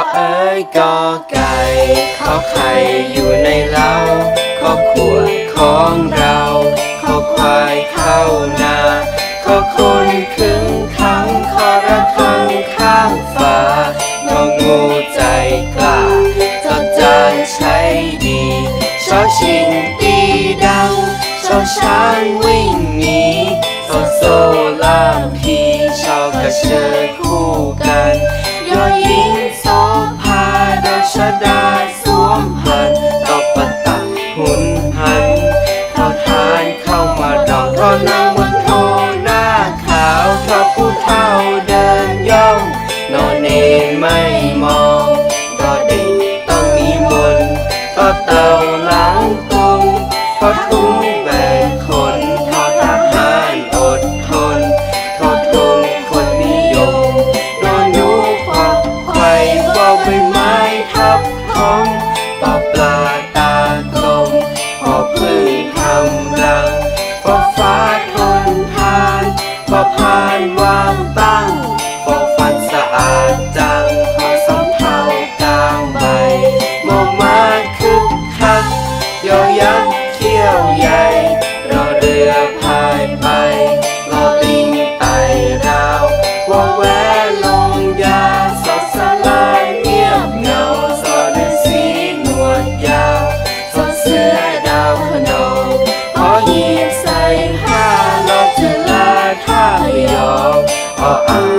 อเอ้ยกอไก่ขอไข่อยู่ในเล้าขอขวดของเราขอควายเข้านาขอคนขึงขังขอระคังข้างฟ้างองูใจกล้าจอจานใช้ดีชอชิงตีดังชอช้างวิ่งหนีชอโซล่ามพีชอกระเชอคู่กัน ใบไม้ทับทองปอบปลาตากลมพอพึ่งทำรังพอฟ้าทนทานพอพานวางตั้ง uh, uh.